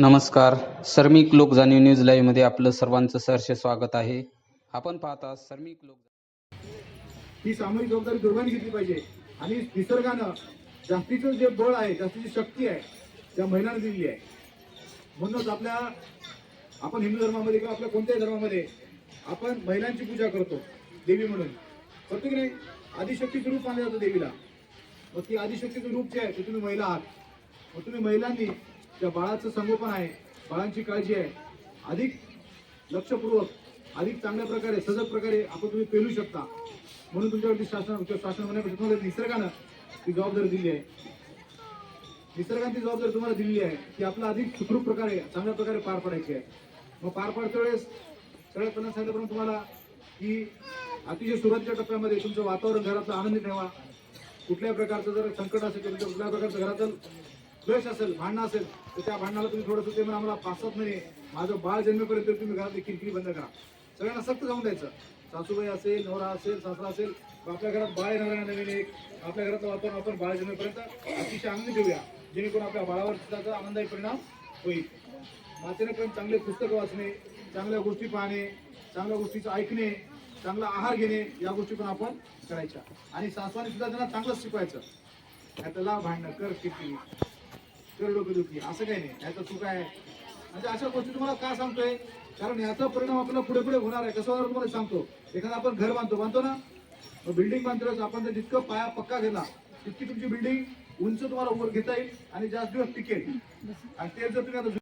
नमस्कार. सर्मिक लोक जाणीव न्यूज लाईव्हमध्ये आपलं सर्वांचं सहर्ष स्वागत आहे. आपण पाहता सर्मिक लोक ही सामूहिक जबाबदारी दोघांनी घेतली पाहिजे. आणि निसर्गानं जास्तीचं जे बळ आहे जास्तीची शक्ती आहे त्या महिलांना दिलेली आहे. म्हणूनच आपल्या आपण हिंदू धर्मामध्ये किंवा आपल्या कोणत्याही धर्मामध्ये आपण महिलांची पूजा करतो देवी म्हणून. करतो की नाही आदिशक्तीचं रूप मानलं जातं देवीला. मग ती आदिशक्तीचं रूप जे आहे ते तुम्ही महिला आहात. मग तुम्ही महिलांनी त्या बाळाचं संगोपन आहे. बाळांची काळजी आहे. अधिक लक्षपूर्वक अधिक चांगल्या प्रकारे सजग प्रकारे आपण तुम्ही पेलू शकता. म्हणून तुमच्यावरती शासन शासन म्हणण्यापेक्षा तुम्हाला निसर्गानं ती जबाबदारी दिली आहे. निसर्गाने ती जबाबदारी तुम्हाला दिलेली आहे की आपलं अधिक सुखरूप प्रकारे चांगल्या प्रकारे पार पडायची आहे. मग पार पाडच्या वेळेस सगळ्यात पहिल्यांदा सांगितलं तुम्हाला की अतिशय सुरुवातीच्या टप्प्यामध्ये तुमचं वातावरण घरातलं आनंदी ठेवा. कुठल्याही प्रकारचं जर संकट असेल तर कुठल्या प्रकारचं घरातलं द्वेष असेल भांडणं असेल तर त्या भांडणाला तुम्ही थोडंसं ते म्हणून आम्हाला पाच सात महिने माझं बाळ जन्मेपर्यंत तुम्ही घरातली किरकिरी बंद करा. सगळ्यांना सक्त जाऊन द्यायचं. सासूबाई असेल नवरा असेल सासरा असेल आपल्या घरात बाळ येणार नवीन एक. आपल्या घरात वातावरण आपण बाळ जन्मेपर्यंत अतिशय आनंद घेऊया. जेणेकरून आपल्या बाळावर त्याचा आनंदायी परिणाम होईल. वाचणे पण चांगले पुस्तकं वाचणे चांगल्या गोष्टी पाहणे चांगल्या गोष्टीचं ऐकणे चांगला आहार घेणे या गोष्टी पण आपण करायच्या. आणि सासवाने सुद्धा त्यांना चांगलंच शिकवायचं. त्याला भांडणं कर किती कर डोकेदुखी असं काही नाही. याचं चूक आहे. म्हणजे अशा गोष्टी तुम्हाला का सांगतोय? कारण याचा परिणाम आपल्याला पुढे पुढे होणार आहे. कसं होणार तुम्हाला सांगतो. एखादा आपण घर बांधतो. बांधतो ना? बिल्डिंग बांधतो आपण जर जितकं पाया पक्का घेतला तितकी तुमची बिल्डिंग उंच तुम्हाला वर घेता येईल आणि जास्त दिवस टिकेल. आणि ते जर तुम्ही आता